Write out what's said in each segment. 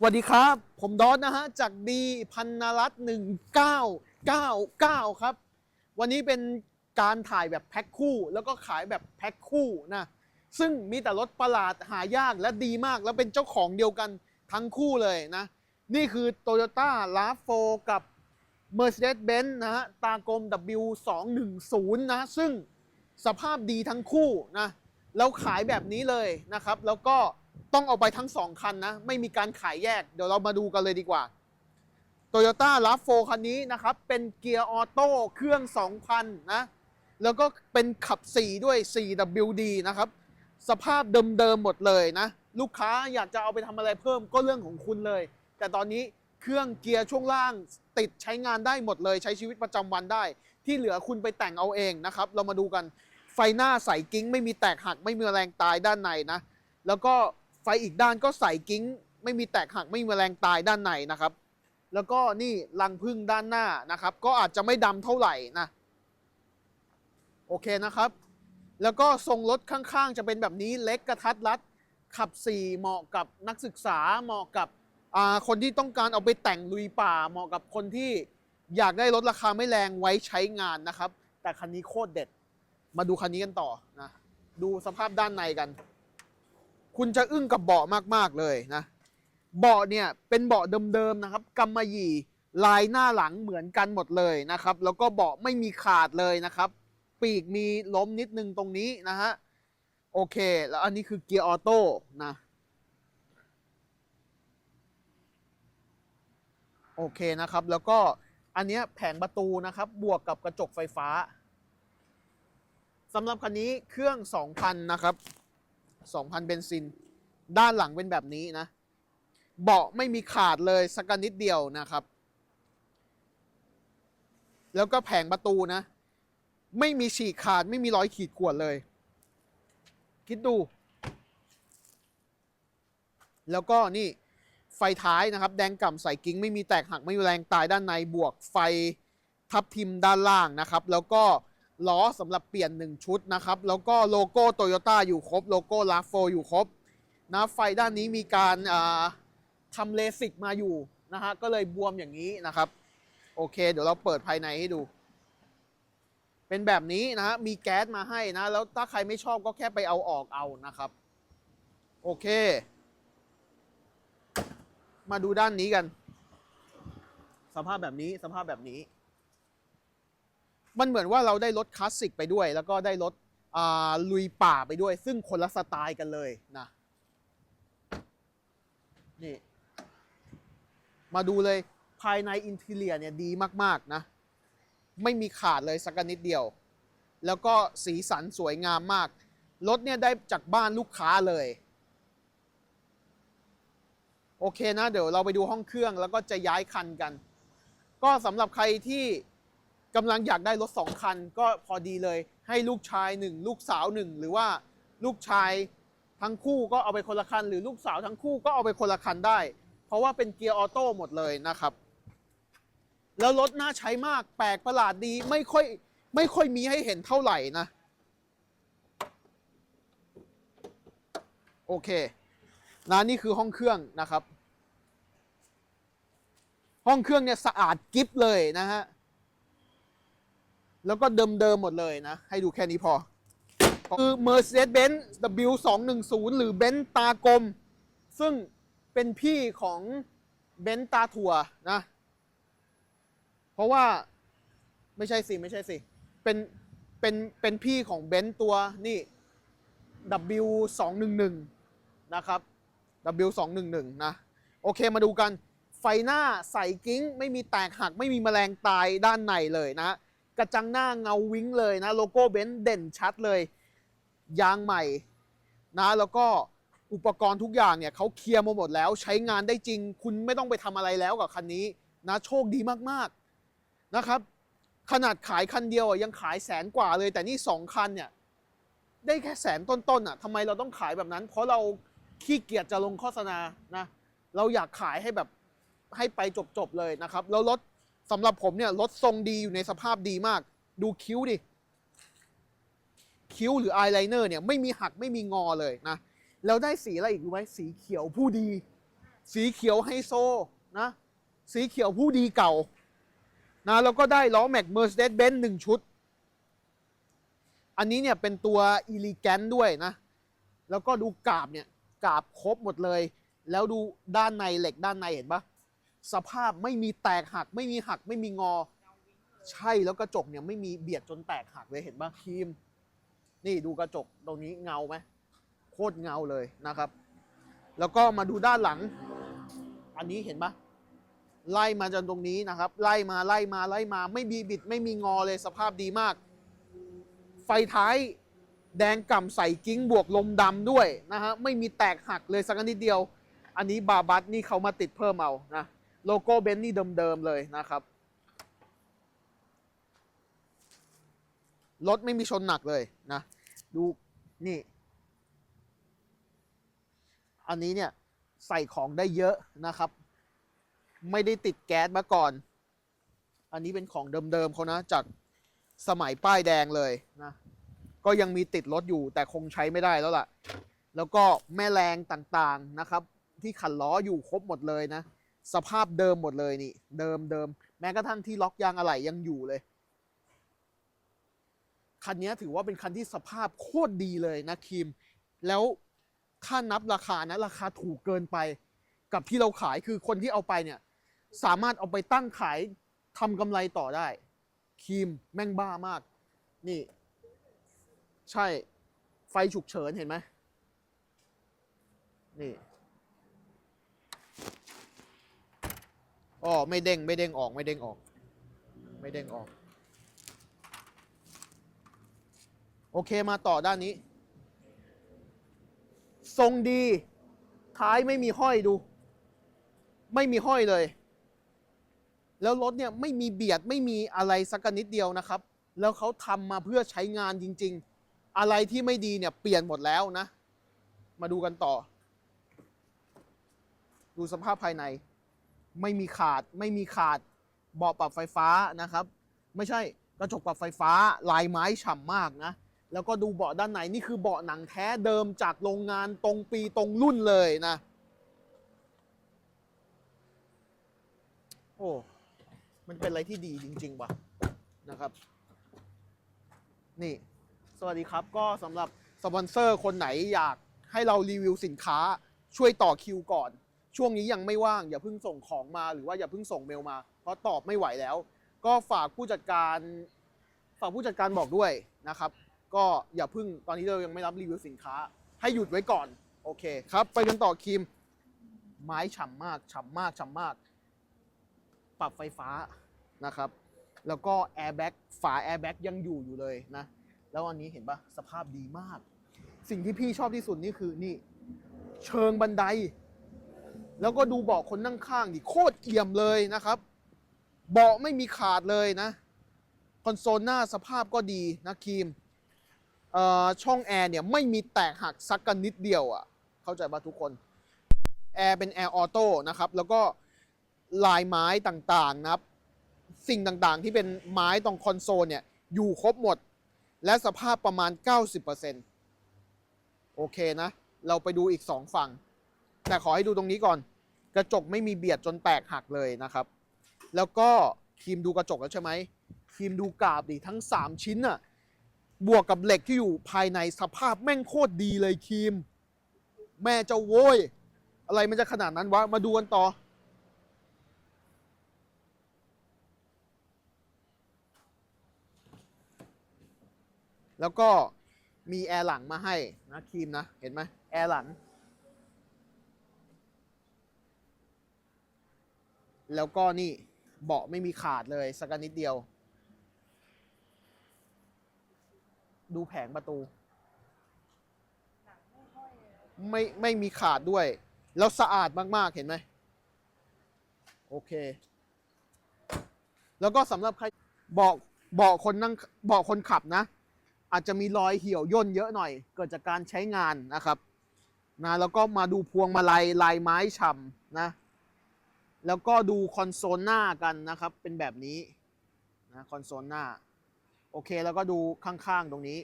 สวัสดีครับ ผมดอนนะฮะ จากดีพันนรัตหนึ่งเก้าเก้าเก้าครับ วันนี้เป็นการถ่ายแบบแพ็คคู่ แล้วก็ขายแบบแพ็คคู่นะ ซึ่งมีแต่รถประหลาดหายากและดีมาก แล้วเป็นเจ้าของเดียวกันทั้งคู่เลยนะ นี่คือ Toyota r a v 4กับ Mercedes-Benz นะฮะ ตากลม W210 นะ ซึ่งสภาพดีทั้งคู่นะ แล้วขายแบบนี้เลยนะครับ แล้วก็ ต้องเอาไปทั้งสองคันนะ ไม่มีการขายแยก เดี๋ยวเรามาดูกันเลยดีกว่า Toyota r a v 4คันนี้นะครับ เป็นเกียร์ออโต้เครื่อง 2,000 นะ แล้วก็เป็นขับ 4 ด้วย 4WD นะครับ สภาพเดิมๆหมดเลยนะ ลูกค้าอยากจะเอาไปทำอะไรเพิ่มก็เรื่องของคุณเลย แต่ตอนนี้เครื่องเกียร์ช่วงล่างติดใช้งานได้หมดเลย ใช้ชีวิตประจำวันได้ ที่เหลือคุณไปแต่งเอาเองนะครับ เรามาดูกันไฟหน้าใสกิ้ง ไม่มีแตกหักไม่มีแมลงตายด้านในนะ แล้วก็ ฟอีกด้านก็ใส่กิ้ง ไม่มีแตกหักไม่มีแมลงตายด้านในนะครับ แล้วก็นี่รังพึ่งด้านหน้านะครับ ก็อาจจะไม่ดำเท่าไหร่นะโอเคนะครับ แล้วก็ทรงรถข้างๆ จะเป็นแบบนี้เล็กกระทัดรัด ขับ4เหมาะกับนักศึกษาเหมาะกับคนที่ต้องการเอาไปแต่งลุยป่าเหมาะกับคนที่อยากได้รถราคาไม่แรงไว้ใช้งานนะครับ แต่คันนี้โคตรเด็ด มาดูคันนี้กันต่อนะดูสภาพด้านในกัน คุณจะอึ้งกับเบาะมากๆเลยนะเบาะเนี่ยเป็นเบาะเดิมๆนะครับกำมะหยี่ลายหน้าหลังเหมือนกันหมดเลยนะครับ แล้วก็เบาะไม่มีขาดเลยนะครับ ปีกมีล้มนิดนึงตรงนี้นะฮะโอเค แล้วอันนี้คือเกียร์ออโต้นะโอเคนะครับ แล้วก็อันนี้แผงประตูนะครับ บวกกับกระจกไฟฟ้าสำหรับคันนี้เครื่อง 2,000 นะครับ 2,000 เบนซิน ด้านหลังเป็นแบบนี้นะ เบาะไม่มีขาดเลยสักกนิดเดียวนะครับ แล้วก็แผงประตูนะ ไม่มีฉีกขาดไม่มีรอยขีดข่วนเลย คิดดู แล้วก็นี่ไฟท้ายนะครับ แดงก่ำใส่กิ้ง ไม่มีแตกหักไม่มีแรงตายด้านในบวกไฟทับทิมด้านล่างนะครับ แล้วก็ ล้อสำหรับเปลี่ยน 1 ชุดนะครับ แล้วก็โลโก้โตโยต้าอยู่ครบ โลโก้ลาโฟอยู่ครบนะไฟด้านนี้มีการทำเลสิกมาอยู่นะฮะก็เลยบวมอย่างนี้นะครับ โอเค เดี๋ยวเราเปิดภายในให้ดู เป็นแบบนี้นะฮะมีแก๊สมาให้นะ แล้วถ้าใครไม่ชอบก็แค่ไปเอาออกเอานะครับ โอเค มาดูด้านนี้กัน สภาพแบบนี้สภาพแบบนี้ มันเหมือนว่าเราได้รถคลาสสิกไปด้วย แล้วก็ได้รถลุยป่าไปด้วย ซึ่งคนละสไตล์กันเลยนะนี่มาดูเลยภายในอินทีเลียเนี่ยดีมากๆนะ ไม่มีขาดเลยสักนิดเดียว แล้วก็สีสันสวยงามมาก รถเนี่ยได้จากบ้านลูกค้าเลย โอเคนะ เดี๋ยวเราไปดูห้องเครื่องแล้วก็จะย้ายคันกัน ก็สำหรับใครที่ กำลังอยากได้รถสองคัน ก็พอดีเลย ให้ลูกชายหนึ่งลูกสาวหนึ่งหรือว่าลูกชายทั้งคู่ก็เอาไปคนละคัน หรือลูกสาวทั้งคู่ก็เอาไปคนละคันได้ เพราะว่าเป็นเกียร์ออโต้หมดเลยนะครับ แล้วรถน่าใช้มากแปลกประหลาดดีไม่ค่อยไม่ค่อยมีให้เห็นเท่าไหร่นะ โอเคนะนี่คือห้องเครื่องนะครับ ห้องเครื่องเนี่ยสะอาดกิฟเลยนะฮะ แล้วก็เดิมๆหมดเลยนะ ให้ดูแค่นี้พอ คือ Mercedes-Benz W210 หรือเบนซ์ตากลม ซึ่งเป็นพี่ของเบนซ์ตาถั่วนะ เพราะว่าไม่ใช่สิ ไม่ใช่สิ เป็น เป็น เป็นพี่ของเบนซ์ตัวนี่ W211 นะครับ W211 นะ โอเคมาดูกันไฟหน้าใส่กิ้ง ไม่มีแตกหักไม่มีแมลงตายด้านในเลยนะ กระจังหน้าเงาวิ้งเลยนะโลโก้เบนซ์เด่นชัดเลย ยางใหม่นะแล้วก็อุปกรณ์ทุกอย่างเนี่ยเขาเคลียร์มาหมดแล้วใช้งานได้จริง คุณไม่ต้องไปทำอะไรแล้วกับคันนี้นะโชคดีมากๆนะครับขนาดขายคันเดียวยังขายแสนกว่าเลย แต่นี่สองคันเนี่ยได้แค่แสนต้นๆอะทำไมเราต้องขายแบบนั้น เพราะเราขี้เกียจจะลงโฆษณานะเราอยากขายให้แบบให้ไปจบๆเลยนะครับ แล้วรถ สำหรับผมเนี่ยรถทรงดีอยู่ในสภาพดีมาก ดูคิ้วดิ คิ้วหรืออายไลเนอร์เนี่ยไม่มีหักไม่มีงอเลยนะ แล้วได้สีอะไรอีกรู้ไหมสีเขียวผู้ดี สีเขียวไฮโซนะ สีเขียวผู้ดีเก่านะแล้วก็ได้ล้อแม็กเมอร์เซเดสเบนซ์หนึ่งชุด อันนี้เนี่ยเป็นตัวอีลิแกนด้วยนะ แล้วก็ดูกาบเนี่ยกาบครบหมดเลย แล้วดูด้านในเหล็กด้านในเห็นปะ สภาพไม่มีแตกหัก ไม่มีหักไม่มีงอ ใช่แล้วกระจกเนี่ยไม่มีเบียดจนแตกหักเลยเห็นปะครีม นี่ดูกระจกตรงนี้เงาไหมโคตรเงาเลยนะครับ แล้วก็มาดูด้านหลัง อันนี้เห็นปะไล่มาจนตรงนี้นะครับ ไล่มาไล่มาไล่มา ไม่มีบิด ไม่มีงอเลยสภาพดีมาก ไฟท้ายแดงก่ำใส่กิ้งบวกลมดำด้วยนะฮะไม่มีแตกหักเลยสักนิดเดียว อันนี้บาบัสนี่เขามาติดเพิ่มเอานะ โลโก้เบนนี่เดิมๆเลยนะครับ รถไม่มีชนหนักเลยนะ ดูนี่ อันนี้เนี่ยใส่ของได้เยอะนะครับ ไม่ได้ติดแก๊สมาก่อน อันนี้เป็นของเดิมๆเขานะจากสมัยป้ายแดงเลยนะ ก็ยังมีติดรถอยู่แต่คงใช้ไม่ได้แล้วล่ะ แล้วก็แม่แรงต่างๆนะครับ ที่ขันล้ออยู่ครบหมดเลยนะ สภาพเดิมหมดเลยนี่ เดิมเดิมแม้กระทั่งที่ล็อกยางอะไหล่ยังอยู่เลย คันนี้ถือว่าเป็นคันที่สภาพโคตรดีเลยนะคิม แล้วถ้านับราคานะราคาถูกเกินไป กับที่เราขายคือคนที่เอาไปเนี่ย สามารถเอาไปตั้งขายทำกำไรต่อได้คิมแม่งบ้ามาก นี่ ใช่ไฟฉุกเฉินเห็นไหมนี่ อ๋อไม่เด้งไม่เด้งออกไม่เด้งออก ไม่เด้งออก โอเคมาต่อด้านนี้ ทรงดี ท้ายไม่มีห้อยดู ไม่มีห้อยเลย แล้วรถเนี่ยไม่มีเบียดไม่มีอะไรสักนิดเดียวนะครับ แล้วเขาทำมาเพื่อใช้งานจริง ๆ อะไรที่ไม่ดีเนี่ยเปลี่ยนหมดแล้วนะ มาดูกันต่อ ดูสภาพภายใน ไม่มีขาดไม่มีขาดเบาะปรับไฟฟ้านะครับ ไม่ใช่กระจกปรับไฟฟ้าลายไม้ฉ่ำมากนะ แล้วก็ดูเบาะด้านในนี่คือเบาะหนังแท้เดิมจากโรงงานตรงปีตรงรุ่นเลยนะ โอ้ มันเป็นอะไรที่ดีจริงๆว่ะนะครับ นี่ สวัสดีครับก็สำหรับสปอนเซอร์คนไหนอยากให้เรารีวิวสินค้าช่วยต่อคิวก่อน ช่วงนี้ยังไม่ว่างอย่าเพิ่งส่งของมาหรือว่าอย่าเพิ่งส่งเมลมา เพราะตอบไม่ไหวแล้ว ก็ฝากผู้จัดการฝากผู้จัดการบอกด้วยนะครับ ก็อย่าเพิ่งตอนนี้เรายังไม่รับรีวิวสินค้า ให้หยุดไว้ก่อน โอเคครับ ไปกันต่อคิมไม้ฉ่ำมากฉ่ำมากฉ่ำมาก ปรับไฟฟ้านะครับ แล้วก็แอร์แบ็กฝาแอร์แบ็กยังอยู่อยู่เลยนะ แล้วอันนี้เห็นปะสภาพดีมาก สิ่งที่พี่ชอบที่สุดนี่คือนี่ เชิงบันได แล้วก็ดูเบาะคนนั่งข้างดิโคตรเอี่ยมเลยนะครับ เบาะไม่มีขาดเลยนะ คอนโซลหน้าสภาพก็ดีนะครีมช่องแอร์เนี่ยไม่มีแตกหักสักกันนิดเดียวอะ่ะ เข้าใจป่ะทุกคน แอร์เป็นแอร์ออโต้นะครับ แล้วก็ลายไม้ต่างๆนะครับ สิ่งต่างๆที่เป็นไม้ตรงคอนโซลเนี่ยอยู่ครบหมด และสภาพประมาณ 90%โอเคนะ เราไปดูอีก 2 ฝั่ง แต่ขอให้ดูตรงนี้ก่อน กระจกไม่มีเบียดจนแตกหักเลยนะครับ แล้วก็ครีมดูกระจกแล้วใช่ไหมครีมดูกราบดิทั้ง 3 ชิ้นน่ะบวกกับเหล็กที่อยู่ภายในสภาพแม่งโคตรดีเลยครีม แม่เจ้าโว้ย อะไรมันจะขนาดนั้นวะ มาดูกันต่อ แล้วก็มีแอร์หลังมาให้นะครีมนะ เห็นไหมแอร์หลัง แล้วก็นี่เบาะไม่มีขาดเลยสักนิดเดียว ดูแผงประตู ไม่ไม่มีขาดด้วย แล้วสะอาดมากๆเห็นไหมโอเค แล้วก็สำหรับใครเบาะเบาะคนนั่งเบาะคนขับนะ อาจจะมีรอยเหี่ยวย่นเยอะหน่อย เกิดจากการใช้งานนะครับนะแล้วก็มาดูพวงมาลัยลายไม้ฉ่ำนะ แล้วก็ดูคอนโซลหน้ากันนะครับ เป็นแบบนี้นะคอนโซลหน้า โอเคแล้วก็ดูข้างๆตรงนี้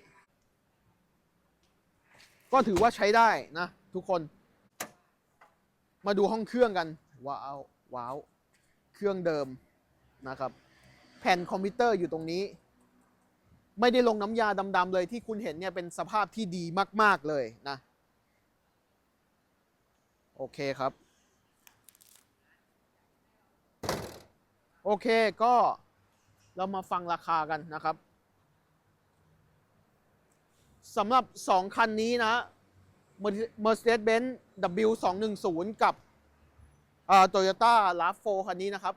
ก็ถือว่าใช้ได้นะทุกคน มาดูห้องเครื่องกัน ว้าวว้าวเครื่องเดิมนะครับ แผ่นคอมพิวเตอร์อยู่ตรงนี้ ไม่ได้ลงน้ำยาดำๆเลยที่คุณเห็นเนี่ยเป็นสภาพที่ดีมาก ๆเลยนะ โอเคครับ โอเคก็เรามาฟังราคากันนะครับสำหรับ 2 คันนี้นะ Mercedes-Benz W210 กับโตโยต้า RAV4 คันนี้นะครับ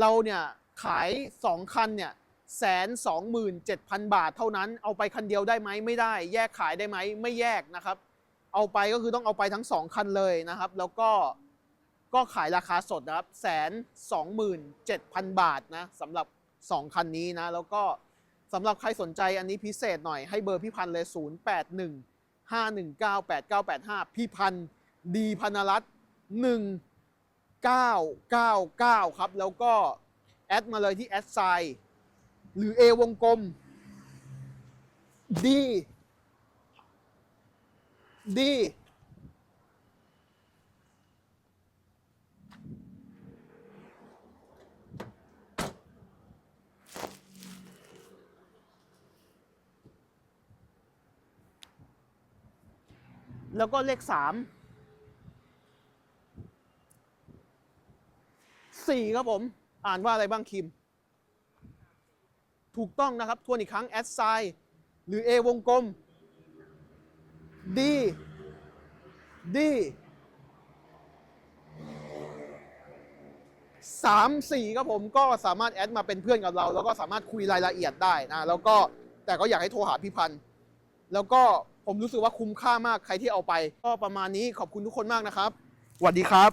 เราเนี่ยขาย 2 คันเนี่ยแสนสองหมื่นเจ็ดพันบาทเท่านั้น เอาไปคันเดียวได้ไหมไม่ได้ แยกขายได้ไหมไม่แยกนะครับ เอาไปก็คือต้องเอาไปทั้ง 2 คันเลยนะครับ แล้วก็ ก็ขายราคาสดนะครับแสนสองหมื่นเจ็ดพันบาทนะสำหรับ 2 คันนี้นะ แล้วก็สำหรับใครสนใจอันนี้พิเศษหน่อยให้เบอร์พี่พันธ์เลย 0 8 1 5 1 9 8 9 8 5 พี่พันดีพนรัตน์1 9 9 9 ครับ แล้วก็แอดมาเลยที่แอดไซหรือ A วงกลม D D แล้วก็เลขสามสี่ครับผม อ่านว่าอะไรบ้างคิม ถูกต้องนะครับทวนอีกครั้ง แอดไซน์หรือ A วงกลม D D สามสี่ครับผมก็สามารถแอดมาเป็นเพื่อนกับเรา แล้วก็สามารถคุยรายละเอียดได้นะ แล้วก็แต่ก็อยากให้โทรหาพี่พันธ์แล้วก็ ผมรู้สึกว่าคุ้มค่ามากใครที่เอาไป ก็ประมาณนี้ขอบคุณทุกคนมากนะครับสวัสดีครับ